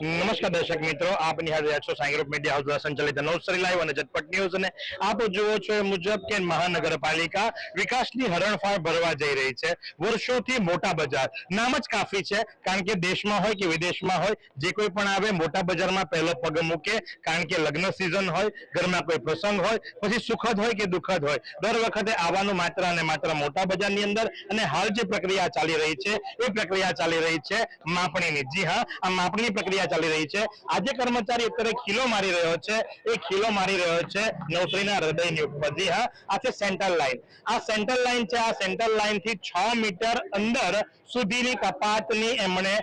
નમસ્કાર દર્શક મિત્રો આપ નિહાળી રહ્યા છો સાઈ ગ્રુપ મીડિયા હાઉસ દ્વારા સંચાલિત નવસારી લાઈવ અને ઝટપટ ન્યૂઝ અને આપ જુઓ છો એ મુજબ કે મહાનગરપાલિકા વિકાસની હરણફાળ ભરવા જઈ રહી છે. વર્ષોથી મોટા બજાર. નામ જ કાફી છે, કારણ કે દેશમાં હોય કે વિદેશમાં હોય, જે કોઈ પણ આવે મોટા બજારમાં પહેલો પગ મૂકે, કારણ કે લગ્ન સિઝન હોય, ઘરમાં કોઈ પ્રસંગ હોય, પછી સુખદ હોય કે દુઃખદ હોય. દર વખતે આવવાનું માત્ર અને માત્ર મોટા બજારની અંદર અને હાલ જે પ્રક્રિયા ચાલી રહી છે, એ પ્રક્રિયા ચાલી રહી છે માપણીની. જી હા, આ માપણી પ્રક્રિયા ચાલી રહી છે. આજે કર્મચારી અત્યારે ખીલો મારી રહ્યો છે. એ ખીલો મારી રહ્યો છે નોકરીના હૃદયની ઉપર જી હા. આ છે સેન્ટ્રલ લાઈન આ સેન્ટ્રલ લાઈન છે, આ સેન્ટ્રલ લાઈનથી છ મીટર અંદર સુધીની કપાતની એમણે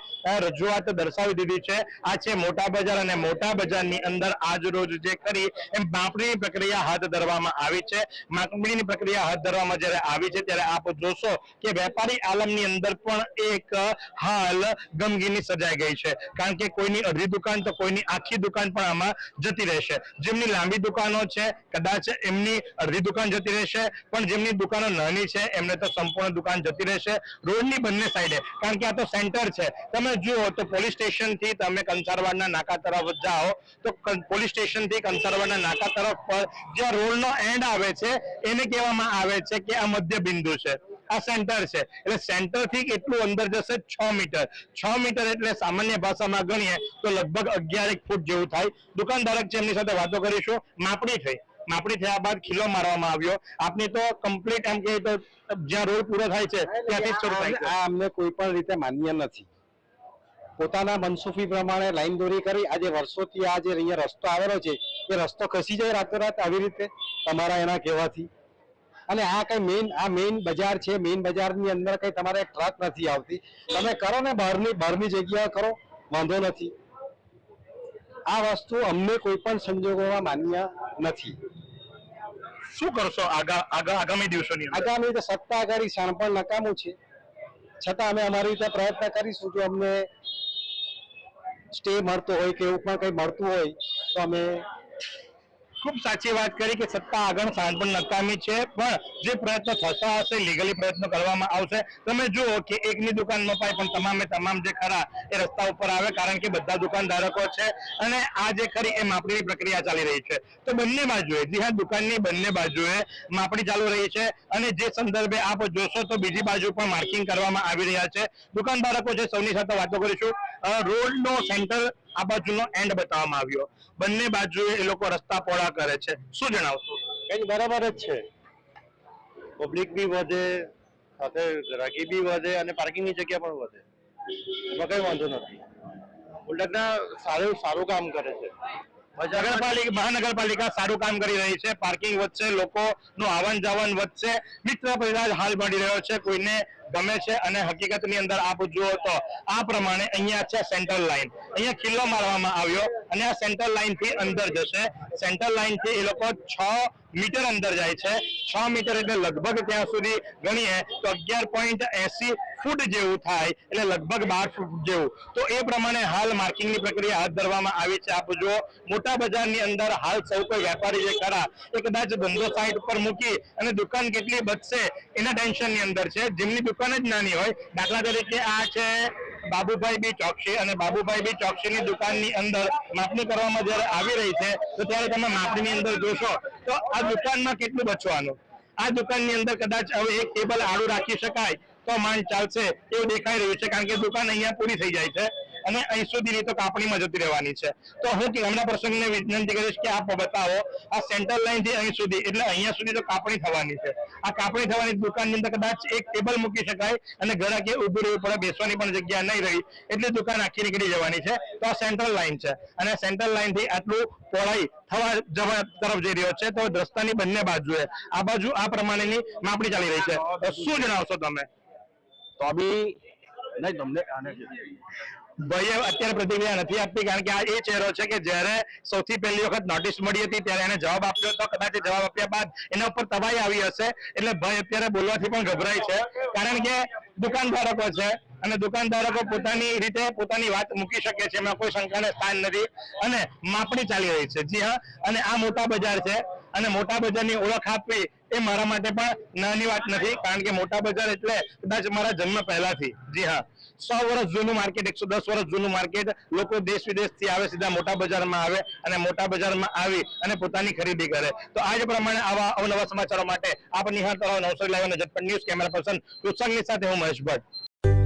રજૂઆત દર્શાવી દીધી છે. આ છે મોટા બજાર અને મોટા બજારની અંદર આજ રોજ જે કરી એમ માપણીની પ્રક્રિયા હાથ ધરવામાં આવી છે. માપણીની પ્રક્રિયા હાથ ધરવામાં જ્યારે આવી છે ત્યારે આપ જોશો કે વેપારી આલમની અંદર પણ એક હાલ ગમગીની સજાઈ ગઈ છે. કારણ કે કોઈની અડધી દુકાન તો કોઈની આખી દુકાન પણ આમાં જતી રહેશે. જેમની લાંબી દુકાનો છે, કદાચ એમની અડધી દુકાન જતી રહેશે, પણ જેમની દુકાનો નાની છે, એમને તો સંપૂર્ણ દુકાન જતી રહેશે. રોડની બંને સાઈડે કારણ કે આ તો સેન્ટર છે. તમે જુઓ તો પોલીસ સ્ટેશનથી તમે કંસારવાડના નાકા તરફ જાઓ, તો પોલીસ સ્ટેશનથી કંસારવાડના નાકા તરફ પર જ્યાં રોડનો એન્ડ આવે છે, એને કહેવામાં આવે છે કે આ મધ્ય બિંદુ છે. આ સેન્ટર છે. એટલે સેન્ટરથી કેટલું? અંદર જશે છ મીટર. છ મીટર એટલે સામાન્ય ભાષામાં ગણીએ તો લગભગ અગિયાર ફૂટ જેવું થાય. દુકાનધારક છે, એમની સાથે વાતો કરીશું. માપણી થઈ. માપણી થયા બાદ ખીલો મારવામાં આવ્યો. આપની તો કમ્પ્લીટ એમ કે જ્યાં રોડ પૂરો થાય છે, ત્યાંથી શરૂ થાય આ અમને કોઈ પણ રીતે માન્ય નથી. પોતાના મનસુફી પ્રમાણે લાઈન દોરી કરી આજે વર્ષોથી આ જે અહીંયા રસ્તો આવેલો છે, એ રસ્તો ખસી જાય રાતોરાત આવી રીતે? તમારા એના કહેવાથી. અને આ કઈ મેઇન આ મેઇન બજાર છે મેઇન બજારની અંદર કઈ તમારે ટ્રક નથી આવતી. તમે કરો ને બહારની બહારની જગ્યા કરો વાંધો નથી. આ વસ્તુ અમને કોઈ પણ સંજોગોમાં માન્ય નથી. શું કરશો આગા આગા આગામી દિવસોની? આગામી રીતે સત્તા આગળ શાણ પણ નકામું છે. છતાં અમે અમારી રીતે પ્રયત્ન કરીશું જો અમને સ્ટે મળતો હોય કે એવું પણ કંઈ મળતું હોય તો અમે ખૂબ સાચી વાત કરી કે સત્તા આગળ સાંજ પણ નકામી છે. પણ જે પ્રયત્ન થતા હશે લીગલી પ્રયત્નો કરવામાં આવશે, તમે જુઓ કે એકની દુકાન પાય પણ તમામે તમામ જે ખરા એ રસ્તા ઉપર આવે, કારણ કે બધા દુકાનધારકો છે અને આ જે ખરી એ માપણીની પ્રક્રિયા ચાલી રહી છે. તો બંને બાજુએ જી હા દુકાનની બંને બાજુએ માપણી ચાલુ રહી છે અને જે સંદર્ભે આપ જોશો તો બીજી બાજુ પણ માર્કિંગ કરવામાં આવી રહ્યા છે. દુકાનધારકો છે, સૌની સાથે વાતો કરીશું. રોડ નો સેન્ટર આ બાજુનો એન્ડ બતાવવામાં આવ્યો. બંને બાજુએ એ લોકો રસ્તા પહોળા કરે છે. શું જણાવશો? કંઈ બરાબર જ છે. પબ્લિક બી વધે, સાથે ગ્રાહકી બી વધે અને પાર્કિંગની જગ્યા પણ વધે. એમાં કઈ વાંધો નથી. ઉલટના સારું સારું કામ કરે છે. નગરપાલિકા મહાનગરપાલિકા સારું કામ કરી રહી છે. પાર્કિંગ વધશે, લોકોનું આવન જાવન વધશે. મિત્ર પરિવાર હાલ મળી રહ્યો છે. કોઈને ગમે છે અને હકીકતની અંદર આપ જુઓ તો આ પ્રમાણે અહીંયા છે સેન્ટ્રલ લાઈન અહીંયા ખિલ્લો મારવામાં આવ્યો અને આ સેન્ટ્રલ લાઈનથી અંદર જશે. સેન્ટ્રલ લાઈનથી એ લોકો છ મીટર અંદર જાય છે. છ મીટર એટલે લગભગ ત્યાં સુધી ગણીએ તો અગિયાર પોઈન્ટ એસી ફૂટ જેવું થાય એટલે લગભગ બાર ફૂટ જેવું. તો એ પ્રમાણે હાલ માર્કિંગની પ્રક્રિયા હાથ ધરવામાં આવી છે. આપ જુઓ, મોટા બજારની અંદર હાલ સૌ કોઈ વેપારી જે ખરા એ કદાચ ધંધો સાઈડ ઉપર મૂકી અને દુકાન કેટલી બચશે, એના ટેન્શનની અંદર છે. જેમની દુકાન જ નાની હોય, દાખલા તરીકે આ છે બાબુભાઈ બી ચોકસી અને બાબુભાઈ બી ચોકસીની દુકાનની અંદર માપણી કરવામાં જ્યારે આવી રહી છે, તો ત્યારે તમે માપણીની અંદર જોશો. તો આ દુકાનમાં કેટલું બચવાનું? આ દુકાનની અંદર કદાચ હવે એક ટેબલ આડું રાખી શકાય તો માંડ ચાલશે, એવું દેખાઈ રહ્યું છે, કારણ કે દુકાન અહીંયા પૂરી થઈ જાય છે અને અહીં સુધીની તો કાપણીમાં જતી રહેવાની છે. તો હું હમણાં પ્રસંગને વિનંતી કરીશ કે આપ બતાવો આ સેન્ટ્રલ લાઈનથી અહીં સુધી. એટલે અહીંયા સુધી તો કાપણી થવાની છે. આ કાપણી થવાની દુકાનની અંદર કદાચ એક ટેબલ મૂકી શકાય અને ગ્રાહકે ઊભી રહેવું પડે બેસવાની પણ જગ્યા નહીં રહી. એટલે દુકાન આખી નીકળી જવાની છે. તો આ સેન્ટ્રલ લાઈન છે. અને સેન્ટ્રલ લાઈનથી આટલું પહોળાઈ થવા જવા તરફ જઈ રહ્યો છે. તો રસ્તાની બંને બાજુએ. આ બાજુ આ પ્રમાણેની માપણી ચાલી રહી છે. શું જણાવશો તમે? તો બી નહીં, તમને ભાઈએ અત્યારે પ્રતિક્રિયા નથી આપતી કારણ કે આ એ ચહેરો છે કે જ્યારે સૌથી પહેલી વખત નોટિસ મળી હતી ત્યારે એને જવાબ આપ્યો હતો, કદાચ જવાબ આપ્યા બાદ એના ઉપર તબાઈ આવી હશે એટલે ભાઈ અત્યારે બોલવાથી પણ ગભરાય છે. કારણ કે દુકાનધારકો છે અને દુકાનધારકો પોતાની રીતે પોતાની વાત મૂકી શકે છે, એમાં કોઈ શંકાને સ્થાન નથી. અને માપણી ચાલી રહી છે. જી હા, અને આ મોટા બજાર છે અને મોટા બજારની ઓળખ આપવી એ મારા માટે પણ નાની વાત નથી, કારણ કે મોટા બજાર એટલે કદાચ મારા જન્મ પહેલાથી. જી હા. સો વર્ષ જૂનું માર્કેટ, એકસો દસ વર્ષ જૂનું માર્કેટ લોકો દેશ વિદેશથી આવે, સીધા મોટા બજારમાં આવે અને મોટા બજારમાં આવી અને પોતાની ખરીદી કરે. તો આજ પ્રમાણે આવા અવનવા સમાચારો માટે આપ નિહાળતા રહો નવસો અને ઝટપટ ન્યૂઝ કેમેરા પર્સન કૃષકની સાથે હું મહેશ ભટ્ટ.